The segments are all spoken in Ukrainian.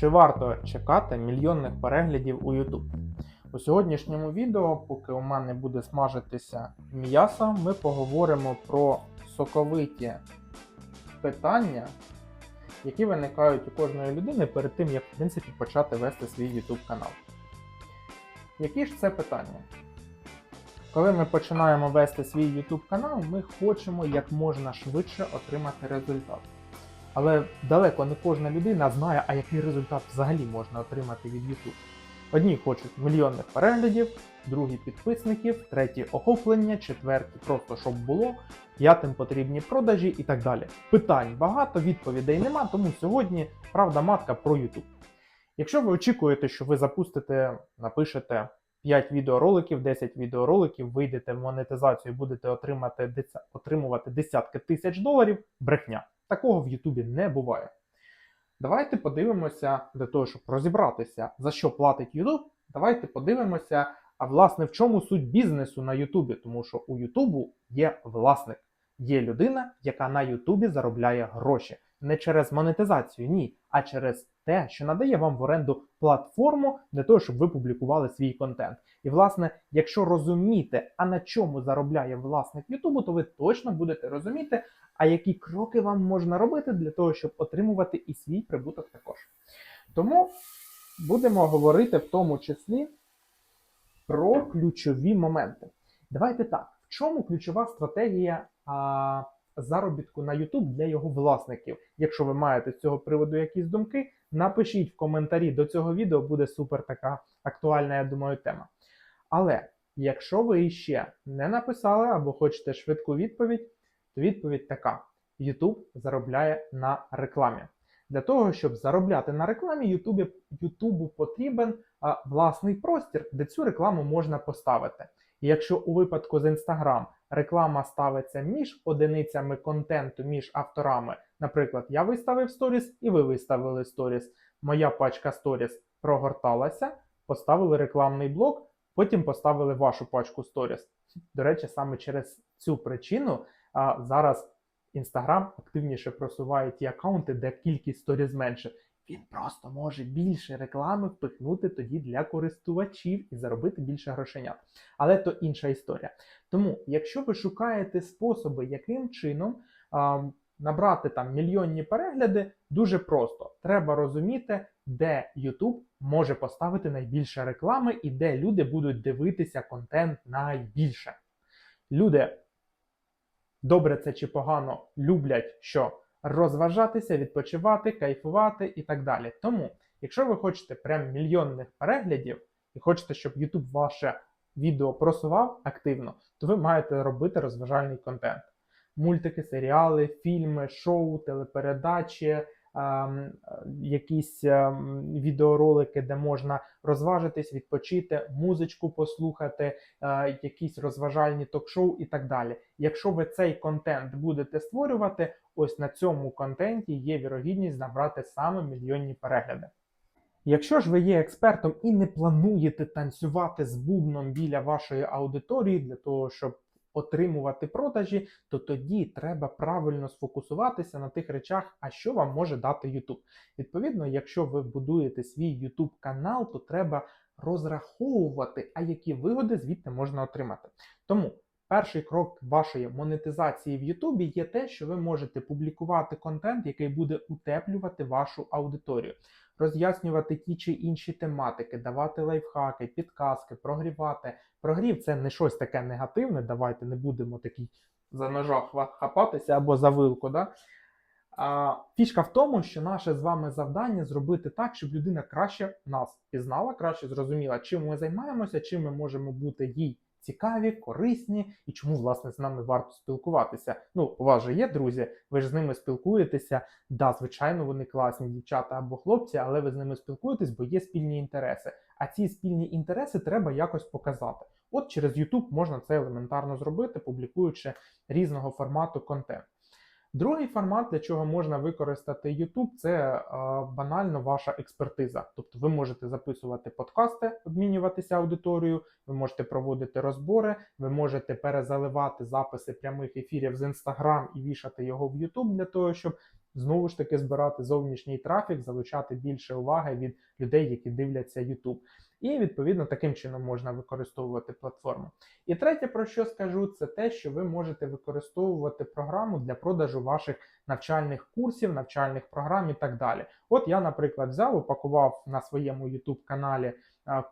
Чи варто чекати мільйонних переглядів у YouTube? У сьогоднішньому відео, поки у мене буде смажитися м'ясо, ми поговоримо про соковиті питання, які виникають у кожної людини перед тим, як в принципі почати вести свій YouTube канал. Які ж це питання? Коли ми починаємо вести свій YouTube канал, ми хочемо як можна швидше отримати результат. Але далеко не кожна людина знає, а який результат взагалі можна отримати від YouTube. Одні хочуть мільйонних переглядів, другі підписників, треті охоплення, четверті просто щоб було, п'ятим потрібні продажі і так далі. Питань багато, відповідей нема, тому сьогодні правда матка про YouTube. Якщо ви очікуєте, що ви запустите, напишете 5 відеороликів, 10 відеороликів, вийдете в монетизацію і будете отримати, отримувати десятки тисяч доларів, брехня. Такого в Ютубі не буває. Давайте подивимося для того, щоб розібратися, за що платить Ютуб. Давайте подивимося, а власне в чому суть бізнесу на Ютубі, тому що у Ютубу є власник, є людина, яка на Ютубі заробляє гроші. Не через монетизацію, ні, а через те, що надає вам в оренду платформу для того, щоб ви публікували свій контент. І, власне, якщо розуміти, а на чому заробляє власник Ютубу, то ви точно будете розуміти, а які кроки вам можна робити для того, щоб отримувати і свій прибуток також. Тому будемо говорити в тому числі про ключові моменти. Давайте так, в чому ключова стратегія а, заробітку на YouTube для його власників? Якщо ви маєте з цього приводу якісь думки, напишіть в коментарі до цього відео, буде супер така актуальна, я думаю, тема. Але якщо ви ще не написали або хочете швидку відповідь, то відповідь така: YouTube заробляє на рекламі. Для того, щоб заробляти на рекламі, Ютубі, Ютубу потрібен а, власний простір, де цю рекламу можна поставити. І якщо у випадку з Instagram реклама ставиться між одиницями контенту, між авторами, наприклад, я виставив сторіс і ви виставили сторіс, моя пачка сторіс прогорталася, поставили рекламний блок, потім поставили вашу пачку сторіс. До речі, саме через цю причину а, зараз Instagram активніше просуває ті аккаунти, де кількість сторіс менше. Він просто може більше реклами впихнути тоді для користувачів і заробити більше грошенят. Але то інша історія. Тому, якщо ви шукаєте способи, яким чином а, набрати там мільйонні перегляди, дуже просто. Треба розуміти, де YouTube може поставити найбільше реклами і де люди будуть дивитися контент найбільше. Люди добре це чи погано люблять що розважатися, відпочивати, кайфувати і так далі. Тому, якщо ви хочете прям мільйонних переглядів і хочете, щоб YouTube ваше відео просував активно, то ви маєте робити розважальний контент. Мультики, серіали, фільми, шоу, телепередачі, ем, якісь ем, відеоролики, де можна розважитись, відпочити, музичку послухати, е, якісь розважальні ток-шоу і так далі. Якщо ви цей контент будете створювати, ось на цьому контенті є вірогідність набрати саме мільйонні перегляди. Якщо ж ви є експертом і не плануєте танцювати з бубном біля вашої аудиторії для того, щоб отримувати продажі, то тоді треба правильно сфокусуватися на тих речах, а що вам може дати YouTube. Відповідно, якщо ви будуєте свій YouTube канал, то треба розраховувати, а які вигоди звідти можна отримати. Тому перший крок вашої монетизації в Ютубі є те, що ви можете публікувати контент, який буде утеплювати вашу аудиторію, роз'яснювати ті чи інші тематики, давати лайфхаки, підказки, прогрівати. Прогрів це не щось таке негативне. Давайте не будемо такий за хва- хапатися або за вилку. Да? А, фішка в тому, що наше з вами завдання зробити так, щоб людина краще нас пізнала, краще зрозуміла, чим ми займаємося, чим ми можемо бути їй цікаві, корисні і чому власне з нами варто спілкуватися. Ну, у вас же є друзі, ви ж з ними спілкуєтеся. Да, звичайно, вони класні дівчата або хлопці, але ви з ними спілкуєтесь, бо є спільні інтереси. А ці спільні інтереси треба якось показати. От через YouTube можна це елементарно зробити, публікуючи різного формату контент. Другий формат, для чого можна використати YouTube, це е, банально ваша експертиза. Тобто ви можете записувати подкасти, обмінюватися аудиторією, ви можете проводити розбори, ви можете перезаливати записи прямих ефірів з Instagram і вішати його в YouTube для того, щоб знову ж таки збирати зовнішній трафік, залучати більше уваги від людей, які дивляться YouTube. І відповідно таким чином можна використовувати платформу. І третє, про що скажу, це те, що ви можете використовувати програму для продажу ваших навчальних курсів, навчальних програм і так далі. От я, наприклад, взяв, упакував на своєму YouTube каналі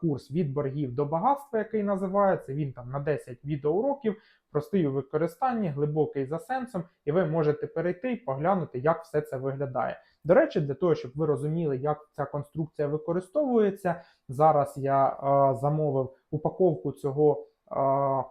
курс від боргів до багатства, який називається. Він там на 10 відеоуроків, простий у використанні, глибокий за сенсом, і ви можете перейти і поглянути, як все це виглядає. До речі, для того, щоб ви розуміли, як ця конструкція використовується, зараз я е, замовив упаковку цього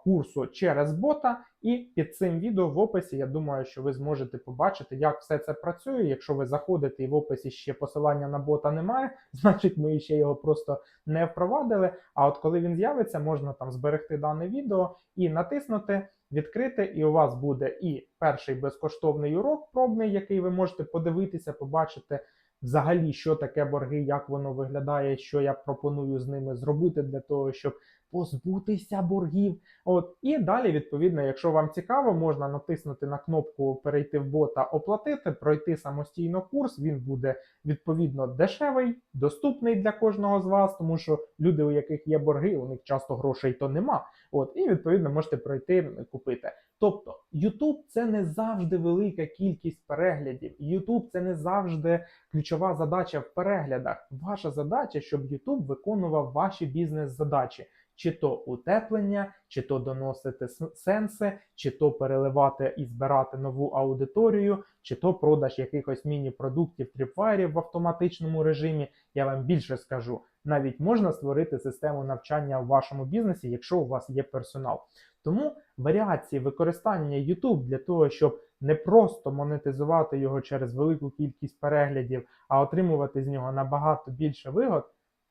курсу через бота, і під цим відео в описі я думаю, що ви зможете побачити, як все це працює. Якщо ви заходите і в описі ще посилання на бота немає, значить ми ще його просто не впровадили. А от коли він з'явиться, можна там зберегти дане відео і натиснути. Відкрити, і у вас буде і перший безкоштовний урок пробний, який ви можете подивитися, побачити взагалі, що таке борги, як воно виглядає, що я пропоную з ними зробити для того, щоб позбутися боргів. От і далі, відповідно, якщо вам цікаво, можна натиснути на кнопку Перейти в бота, оплатити, пройти самостійно курс. Він буде відповідно дешевий, доступний для кожного з вас, тому що люди, у яких є борги, у них часто грошей то нема. От і відповідно можете пройти купити. Тобто, YouTube це не завжди велика кількість переглядів. YouTube це не завжди ключова задача в переглядах. Ваша задача, щоб YouTube виконував ваші бізнес-задачі. Чи то утеплення, чи то доносити сенси, чи то переливати і збирати нову аудиторію, чи то продаж якихось міні-продуктів тріпвайрів в автоматичному режимі. Я вам більше скажу, навіть можна створити систему навчання в вашому бізнесі, якщо у вас є персонал. Тому варіації використання YouTube для того, щоб не просто монетизувати його через велику кількість переглядів, а отримувати з нього набагато більше вигод,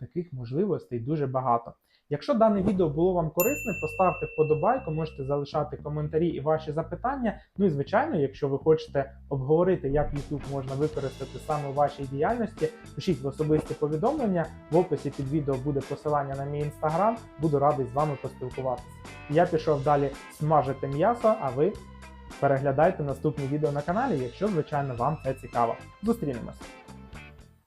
таких можливостей дуже багато. Якщо дане відео було вам корисне, поставте вподобайку, можете залишати коментарі і ваші запитання. Ну і звичайно, якщо ви хочете обговорити, як YouTube можна використати саме у вашій діяльності, пишіть в особисті повідомлення. В описі під відео буде посилання на мій інстаграм. Буду радий з вами поспілкуватися. Я пішов далі смажити м'ясо, а ви переглядайте наступні відео на каналі, якщо, звичайно, вам це цікаво. Зустрінемось!